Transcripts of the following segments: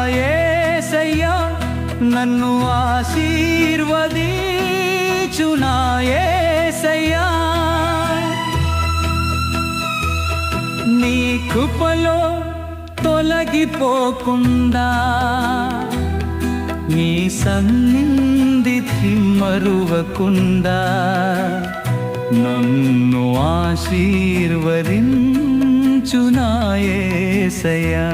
ఆశీర్వదించునాయేసయ్యా నన్ను ఆశీర్వదించునాయేసయ్యా. నీ కృపలో తొలగిపోకుండా నీ సన్నిధి మరువకుండా నన్ను ఆశీర్వదించునాయేసయా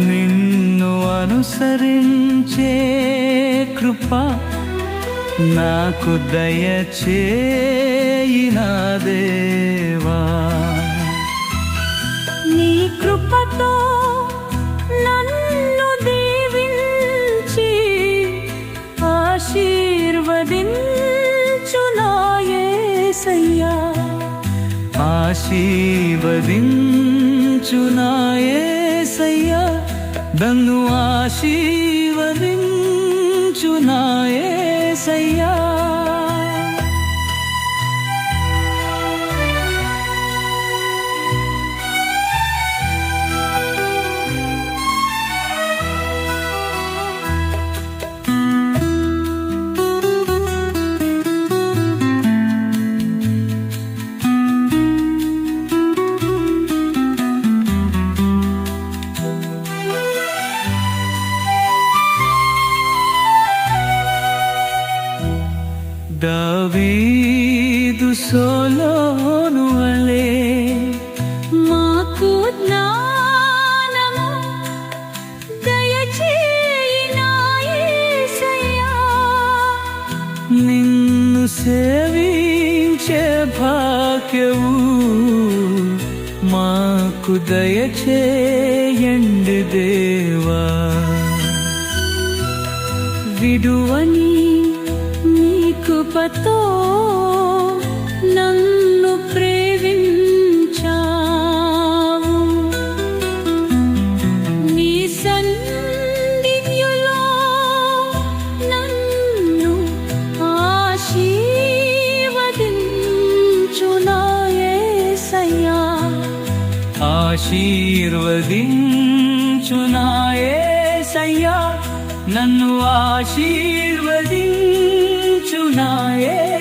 నిన్ను అనుసరించే కృప నాకు దయచేయినా దేవా. నీ కృపతో నన్ను దీవించి ఆశీర్వదించు నాయే సయ్యా ఆశీర్వదించునాయేసయ్యా నన్ను ఆశీర్వదించునాయేసయ్యా దావీదు సోలోను వలే మాకు జ్ఞానము నిన్ను సేవించే భాగ్యవు మాకు దయచేయండి దేవా. విడువని నీ కృపతో నన్ను ప్రేమించావు. నీ సన్నిధిలో నన్ను ఆశీర్వదించునాయేసయ్యా ఆశీర్వదించునాయేసయ్యా నన్ను ఆశీర్వదించు কিছু না এ